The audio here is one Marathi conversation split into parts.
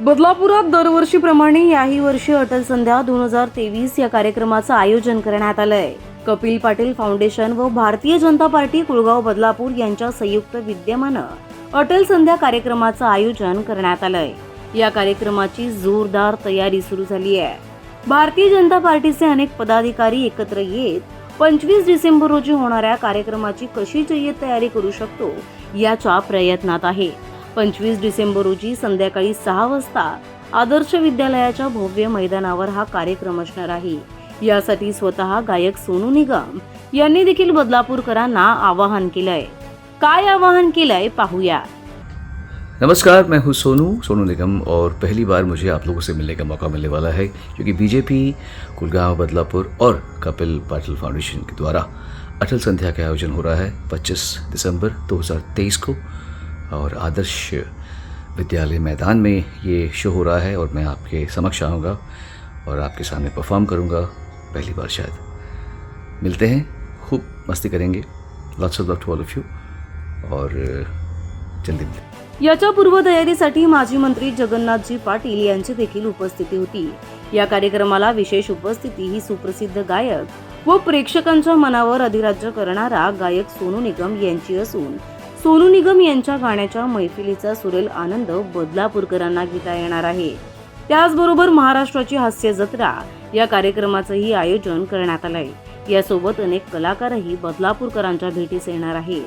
बदलापुरात दरवर्षीप्रमाणे याही वर्षी अटल संध्या दोन हजार तेवीस या कार्यक्रमाचं आयोजन करण्यात आलंय. कपिल पाटील फाउंडेशन व भारतीय जनता पार्टी कुळगाव बदलापूर यांच्या संयुक्त विद्यमानं अटल संध्या कार्यक्रमाचं आयोजन करण्यात आलंय. या कार्यक्रमाची जोरदार तयारी सुरू झाली आहे. भारतीय जनता पार्टीचे अनेक पदाधिकारी एकत्र येत पंचवीस डिसेंबर रोजी होणाऱ्या कार्यक्रमाची कशी जय्यत तयारी करू शकतो याच्या प्रयत्नात आहे. पंचवीस डिसेंबर रोजी संध्याकाळी सहा वाजता आदर्श विद्यालयाच्या भव्य मैदानावर हा कार्यक्रम असणार आहे. यासाठी स्वतः गायक सोनू निगम यांनी देखील बदलापूरकरांना आवाहन केलंय. काय आवाहन केलंय पाहूया. नमस्कार मैं हूँ सोनू सोनू निगम और पहली बार मुझे आप लोगों से मिलने का मौका मिलने वाला है क्योंकि बीजेपी कुलगांव बदलापुर और कपिल पाटिल फाउंडेशन के द्वारा अटल संध्या का आयोजन हो रहा है 25 दिसंबर 2023 को। और आदर्श विद्यालय मैदान में ये शो हो रहा है और मैं आपके समक्ष आऊँगा और आपके सामने परफॉर्म करूँगा पहली बार शायद। मिलते हैं खूब मस्ती करेंगे। Lots of love to all of you और जल्दी मिलते याच्या पूर्वतयारीसाठी माजी मंत्री जगन्नाथजी पाटील यांची देखील उपस्थिती होती. या कार्यक्रमाला विशेष उपस्थिती ही सुप्रसिद्ध गायक व प्रेक्षकांच्या मनावर अधिराज्य करणारा गायक सोनू निगम यांची असून सोनू निगम यांच्या गाण्याच्या मैफिलीचा सुरेल आनंद बदलापूरकरांना घेता येणार आहे. त्याचबरोबर महाराष्ट्राची हास्य जत्रा या कार्यक्रमाचंही आयोजन करण्यात आलंय. यासोबत अनेक कलाकारही बदलापूरकरांच्या भेटीस येणार आहेत.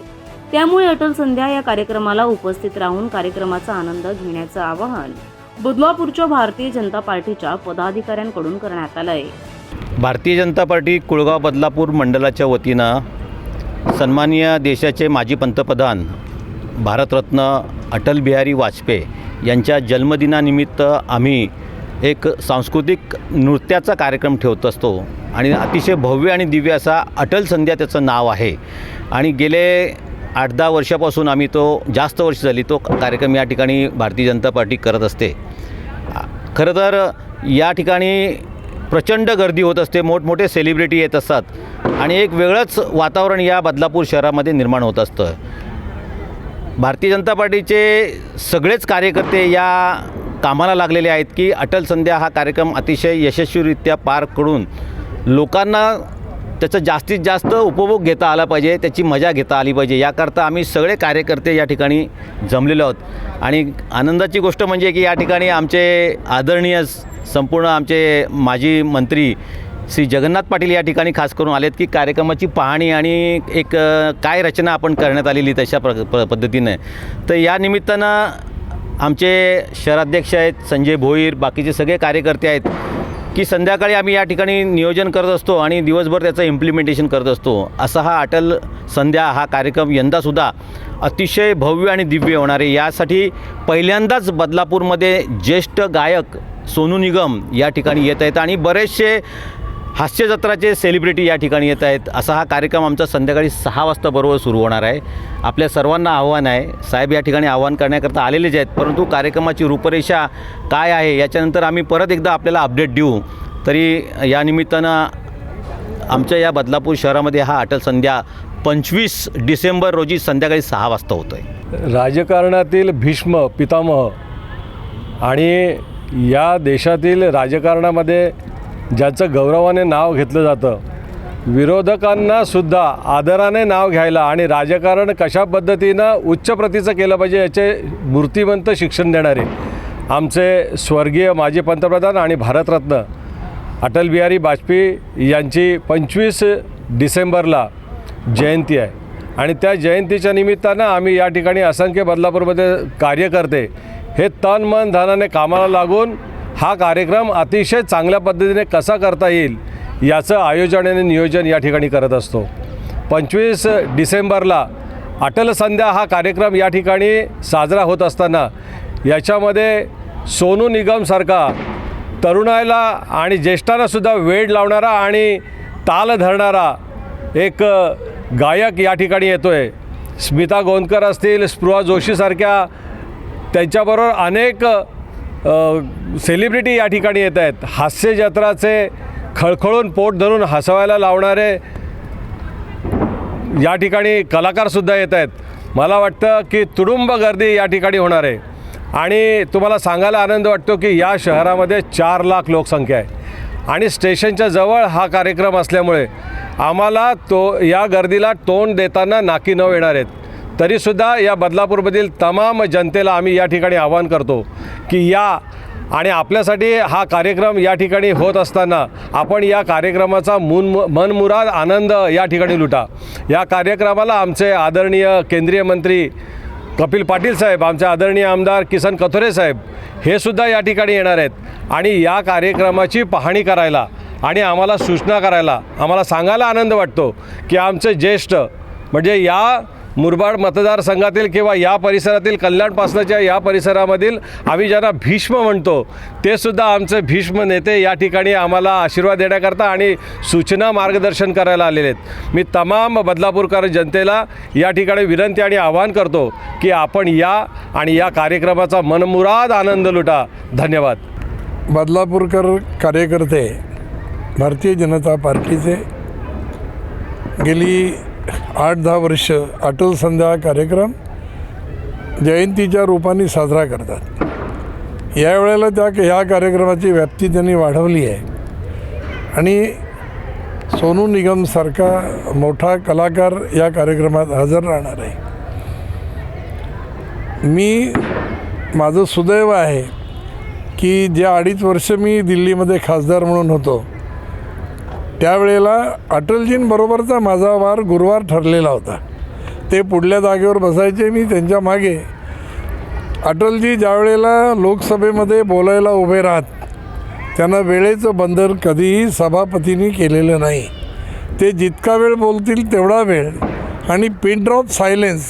त्यामुळे अटल संध्या या कार्यक्रमाला उपस्थित राहून कार्यक्रमाचा आनंद घेण्याचं आवाहन बदलापूरच्या भारतीय जनता पार्टीच्या पदाधिकाऱ्यांकडून करण्यात आलंय. भारतीय जनता पार्टी कुळगाव बदलापूर मंडलाच्या वतीनं सन्माननीय देशाचे माजी पंतप्रधान भारतरत्न अटल बिहारी वाजपेयी यांच्या जन्मदिनानिमित्त आम्ही एक सांस्कृतिक नृत्याचा कार्यक्रम ठेवत असतो आणि अतिशय भव्य आणि दिव्य असा अटल संध्या त्याचं नाव आहे. आणि गेले आठ दहा वर्षापासून आम्ही तो जास्त वर्ष झाली तो कार्यक्रम या ठिकाणी भारतीय जनता पार्टी करत असते. खरं तर या ठिकाणी प्रचंड गर्दी होत असते मोठमोठे सेलिब्रिटी येत असतात आणि एक वेगळंच वातावरण या बदलापूर शहरामध्ये निर्माण होत असतं. भारतीय जनता पार्टीचे सगळेच कार्यकर्ते या कामाला लागलेले आहेत की अटल संध्या हा कार्यक्रम अतिशय यशस्वीरित्या पार करून लोकांना त्याचा जास्तीत जास्त उपभोग घेता आला पाहिजे त्याची मजा घेता आली पाहिजे. याकरता आम्ही सगळे कार्यकर्ते या ठिकाणी जमलेलो आहोत. आणि आनंदाची गोष्ट म्हणजे की या ठिकाणी आमचे आदरणीय संपूर्ण आमचे माजी मंत्री श्री जगन्नाथ पाटील या ठिकाणी खास करून आलेत की कार्यक्रमाची पाहणी आणि एक काय रचना आपण करण्यात आलेली तशा प्र प पद्धतीने. तर या निमित्तानं आमचे शहराध्यक्ष आहेत संजय भोईर बाकीचे सगळे कार्यकर्ते आहेत की संध्याकाळी आम्ही या ठिकाणी नियोजन करत असतो आणि दिवसभर त्याचं इम्प्लिमेंटेशन करत असतो. असा हा अटल संध्या हा कार्यक्रम यंदासुद्धा अतिशय भव्य आणि दिव्य होणार आहे. यासाठी पहिल्यांदाच बदलापूरमध्ये ज्येष्ठ गायक सोनू निगम या ठिकाणी येत आहेत आणि बरेचसे हास्य जत्राचे सेलिब्रिटी या ठिकाणी येत आहेत. असा हा कार्यक्रम आमचा संध्याकाळी सहा वाजता बरोबर सुरू होणार आहे. आपल्या सर्वांना आव्हान आहे. साहेब या ठिकाणी आव्हान करण्याकरता आलेलेच आहेत परंतु कार्यक्रमाची रूपरेषा काय आहे याच्यानंतर आम्ही परत एकदा आपल्याला अपडेट देऊ. तरी या निमित्तानं आमच्या या बदलापूर शहरामध्ये हा अटल संध्या पंचवीस डिसेंबर रोजी संध्याकाळी सहा वाजता होतो आहे राजकारणातील भीष्म पितामह आणि या देशातील राजकारणामध्ये ज्याचं गौरवाने नाव घेतलं जातं विरोधकांना सुद्धा आदराने नाव घ्यायला आणि राजकारण कशा पद्धतीनं उच्च प्रतीचं केलं पाहिजे याचे मूर्तिमंत शिक्षण देणारे आमचे स्वर्गीय माजी पंतप्रधान आणि भारतरत्न अटल बिहारी वाजपेयी यांची पंचवीस डिसेंबरला जयंती आहे. आणि त्या जयंतीच्या निमित्तानं आम्ही या ठिकाणी असंख्य बदलापूरमध्ये कार्यकर्ते हे तन मन धनाने कामाला लागून हा कार्यक्रम अतिशय चांगल्या पद्धतीने कसा करता येईल याचं आयोजन आणि नियोजन या ठिकाणी करत असतो. पंचवीस डिसेंबरला अटल संध्या हा कार्यक्रम या ठिकाणी साजरा होत असताना याच्यामध्ये सोनू निगमसारखा तरुणाईला आणि ज्येष्ठांनासुद्धा वेळ लावणारा आणि ताल धरणारा एक गायक या ठिकाणी येतो आहे स्मिता गोंदकर असतील स्पृहा जोशीसारख्या त्यांच्याबरोबर अनेक सेलिब्रिटी या ठिकाणी येत आहेत. हास्य जत्राचे खळखळून पोट धरून हसवायला लावणारे या ठिकाणी कलाकारसुद्धा येत आहेत. मला वाटतं की तुडुंब गर्दी या ठिकाणी होणार आहे. आणि तुम्हाला सांगायला आनंद वाटतो की या शहरामध्ये चार लाख लोकसंख्या आहे. आणि स्टेशनच्या जवळ हा कार्यक्रम असल्यामुळे आम्हाला तो या गर्दीला तोंड देताना नाकी न येणार आहेत. तरीसुद्धा या बदलापूरमधील तमाम जनतेला आम्ही या ठिकाणी आवाहन करतो की या आणि आपल्यासाठी हा कार्यक्रम या ठिकाणी होत असताना आपण या कार्यक्रमाचा मुन मनमुराद आनंद या ठिकाणी लुटा. या कार्यक्रमाला आमचे आदरणीय केंद्रीय मंत्री कपिल पाटील साहेब आमचे आदरणीय आमदार किसन कथोरे साहेब हे सुद्धा या ठिकाणी येणार आहेत आणि या कार्यक्रमाची पाहणी करायला आणि आम्हाला सूचना करायला आम्हाला सांगायला आनंद वाटतो की आमचे ज्येष्ठ म्हणजे या मुरबाड मतदारसंघातील किंवा या परिसरातील कल्याणपासनाच्या या परिसरामधील आम्ही ज्यांना भीष्म म्हणतो ते सुद्धा आमचे भीष्म नेते या ठिकाणी आम्हाला आशीर्वाद देण्याकरता आणि सूचना मार्गदर्शन करायला आलेले आहेत. मी तमाम बदलापूरकर जनतेला या ठिकाणी विनंती आणि आवाहन करतो की आपण या आणि या कार्यक्रमाचा मनमुराद आनंद लुटा. धन्यवाद. बदलापूरकर कार्यकर्ते भारतीय जनता पार्टीचे गेली आठ दहा वर्ष अटल संध्या कार्यक्रम जयंतीच्या रूपाने साजरा करतात. यावेळेला त्या ह्या कार्यक्रमाची व्याप्ती त्यांनी वाढवली आहे. आणि सोनू निगमसारखा मोठा कलाकार या कार्यक्रमात हजर राहणार आहे. मी माझं सुदैव आहे की ज्या अडीच वर्ष मी दिल्लीमध्ये खासदार म्हणून होतो त्यावेळेला अटलजींबरोबरचा माझा वार गुरुवार ठरलेला होता. ते पुढल्या जागेवर बसायचे मी त्यांच्या मागे. अटलजी ज्यावेळेला लोकसभेमध्ये बोलायला उभे राहत त्यांना वेळेचं बंधन कधीही सभापतींनी केलेलं नाही. ते जितका वेळ बोलतील तेवढा वेळ आणि पिनड्रॉप सायलेन्स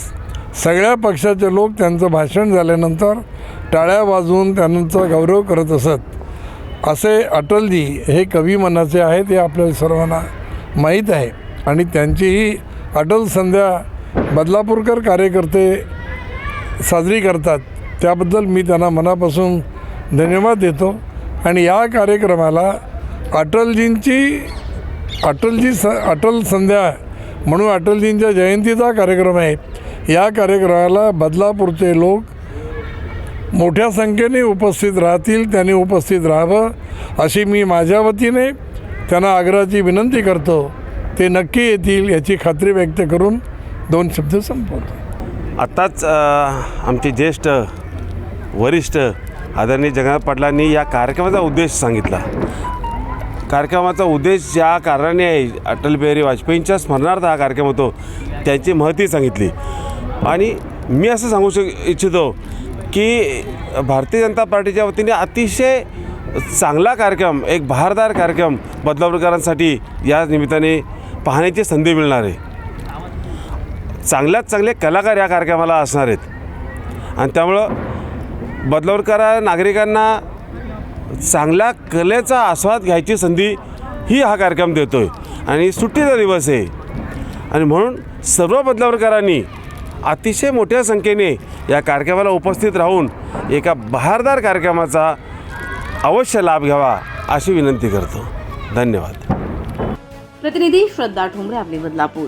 सगळ्या पक्षाचे लोक त्यांचं भाषण झाल्यानंतर टाळ्या वाजवून त्यांचा गौरव करत असत. असे अटलजी हे कवी मनाचे आहेत हे आपल्या सर्वांना माहीत आहे. आणि त्यांचीही अटल संध्या बदलापूरकर कार्यकर्ते साजरी करतात. त्याबद्दल मी त्यांना मनापासून धन्यवाद देतो. आणि या कार्यक्रमाला अटलजींची अटलजी स अटल संध्या म्हणून अटलजींच्या जयंतीचा कार्यक्रम आहे. या कार्यक्रमाला बदलापूरचे लोक मोठ्या संख्येने उपस्थित राहतील त्यांनी उपस्थित राहावं अशी मी माझ्या वतीने त्यांना आग्रहाची विनंती करतो. ते नक्की येतील याची खात्री व्यक्त करून दोन शब्द संपवतो. आत्ताच आमचे ज्येष्ठ वरिष्ठ आदरणीय जगन्नाथ पाटलांनी या कार्यक्रमाचा उद्देश सांगितला. कार्यक्रमाचा उद्देश ज्या कारणाने आहे अटल बिहारी वाजपेयींच्या स्मरणार्थ हा कार्यक्रम होतो त्याची महती सांगितली. आणि मी असं सांगू शक इच्छितो की भारतीय जनता पार्टीच्या वतीने अतिशय चांगला कार्यक्रम एक बहारदार कार्यक्रम बदलापूरकरांसाठी या निमित्ताने पाहण्याची संधी मिळणार आहे. चांगल्यात चांगले कलाकार या कार्यक्रमाला असणार आहेत. आणि त्यामुळं बदलावरकरा नागरिकांना चांगल्या कलेचा आस्वाद घ्यायची संधी ही हा कार्यक्रम देतो आहे आणि सुट्टीचा दिवस आहे. आणि म्हणून सर्व बदलावरकरांनी अतिशय मोठ्या संख्येने या कार्यक्रमाला उपस्थित राहून एका बहारदार कार्यक्रमाचा अवश्य लाभ घ्यावा अशी विनंती करतो. धन्यवाद. प्रतिनिधी श्रद्धा ठोंबरे आपले बदलापूर.